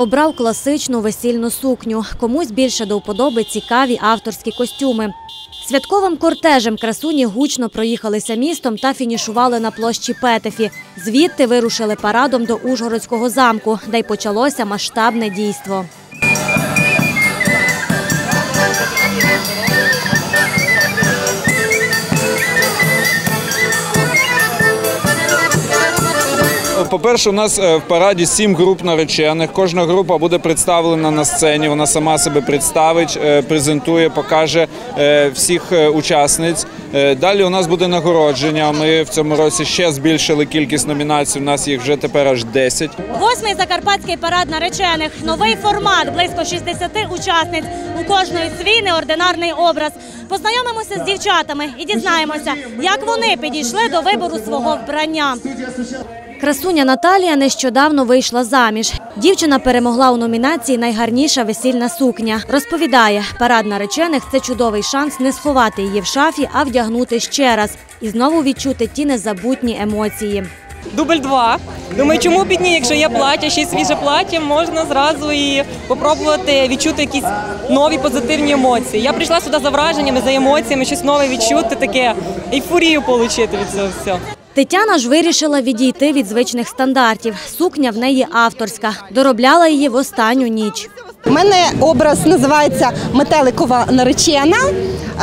обрав класичну весільну сукню. Комусь більше до вподоби цікаві авторські костюми. Святковим кортежем красуні гучно проїхалися містом та фінішували на площі Петефі. Звідти вирушили парадом до Ужгородського замку, де й почалося масштабне дійство. По-перше, у нас е, в параді сім груп наречених. Кожна група буде представлена на сцені. Вона сама себе представить, е, презентує, покаже е, всіх учасниць. Далі у нас буде нагородження. Ми в цьому році ще збільшили кількість номінацій. У нас їх вже тепер аж 10. Восьмий закарпатський парад наречених. Новий формат, близько 60 учасниць. У кожної свій неординарний образ. Познайомимося з дівчатами і дізнаємося, як вони підійшли до вибору свого вбрання. Красуня Наталія нещодавно вийшла заміж. Дівчина перемогла у номінації Найгарніша весільна сукня. Розповідає, парад наречених це чудовий шанс не сховати її в шафі, а вдягнути ще раз і знову відчути ті незабутні емоції. Дубль два. Думаю, чому б ні, якщо є плаття, ще й свіже плаття, можна зразу і попробувати відчути якісь нові позитивні емоції. Я прийшла сюди за враженнями, за емоціями, щось нове відчути, таке ейфорію отримати від цього всього. Тетяна ж вирішила відійти від звичних стандартів. Сукня в неї авторська. Доробляла її в останню ніч. У мене образ називається Метеликова наречена.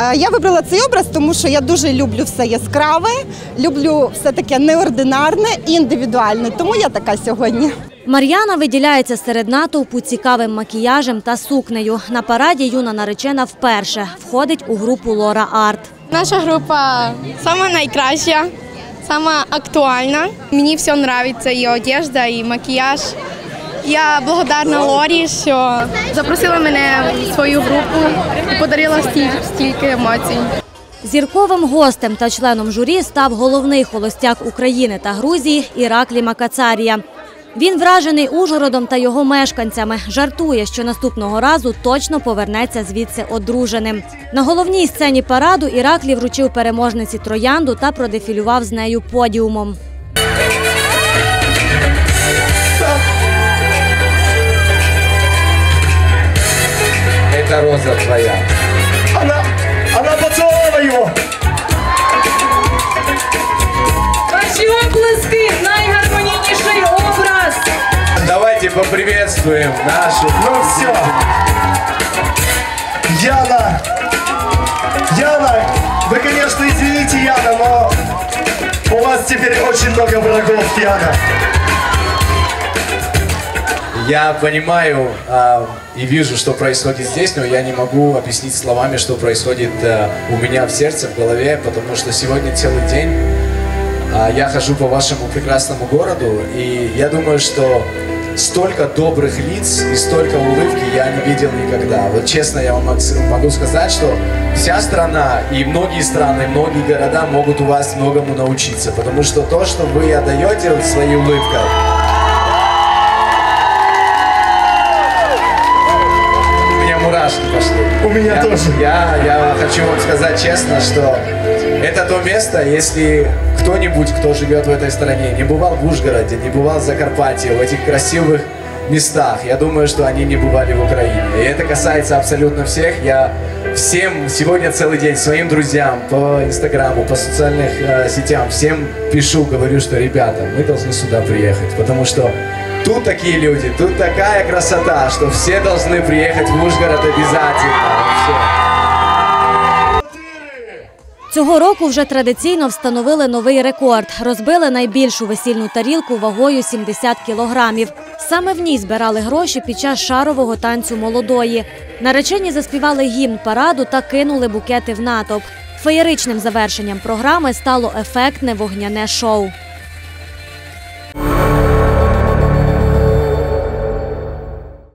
Е, Я вибрала цей образ, тому що я дуже люблю все яскраве, люблю все таке неординарне і індивідуальне. Тому я така сьогодні. Мар'яна виділяється серед натовпу цікавим макіяжем та сукнею. На параді юна наречена вперше входить у групу Лора Арт. Наша група найкраща, сама актуальна. Мені все подобається і одежда, і макіяж. Я благодарна Лорі, що запросила мене в свою групу і подарила стільки, стільки емоцій. Зірковим гостем та членом журі став головний холостяк України та Грузії Іраклі Макацарія. Він вражений Ужгородом та його мешканцями. Жартує, що наступного разу точно повернеться звідси одруженим. На головній сцені параду Іраклі вручив переможниці троянду та продефілював з нею подіумом. Это роза твоя. Поприветствуем нашу. Ну все. Яна. Яна, вы, конечно, извините, Яна, но у вас теперь очень много врагов, Яна. Я понимаю а, и вижу, что происходит здесь, но я не могу объяснить словами, что происходит а, у меня в сердце, в голове, потому что сегодня целый день а, я хожу по вашему прекрасному городу, и я думаю, что столько добрых лиц и столько улыбки я не видел никогда. Вот честно я вам мог- могу сказать, что вся страна и многие страны, многие города могут у вас многому научиться, потому что то, что вы отдаете вот своей улыбкой, у меня мурашки пошли. У меня я, тоже. Я, я хочу вам сказать честно, что это то место, если кто-нибудь, кто живет в этой стране, не бывал в Ужгороде, не бывал в Закарпатье, в этих красивых местах, я думаю, что они не бывали в Украине. И это касается абсолютно всех. Я всем сегодня целый день своим друзьям по инстаграму, по социальным э, сетям, всем пишу, говорю, что ребята, мы должны сюда приехать, потому что Тут такие люди, тут такая красота, что все должны приехать в Ужгород обязательно. Вообще. Цього року вже традиційно встановили новий рекорд. Розбили найбільшу весільну тарілку вагою 70 кілограмів. Саме в ній збирали гроші під час шарового танцю молодої. Наречені заспівали гімн параду та кинули букети в натовп. Феєричним завершенням програми стало ефектне вогняне шоу.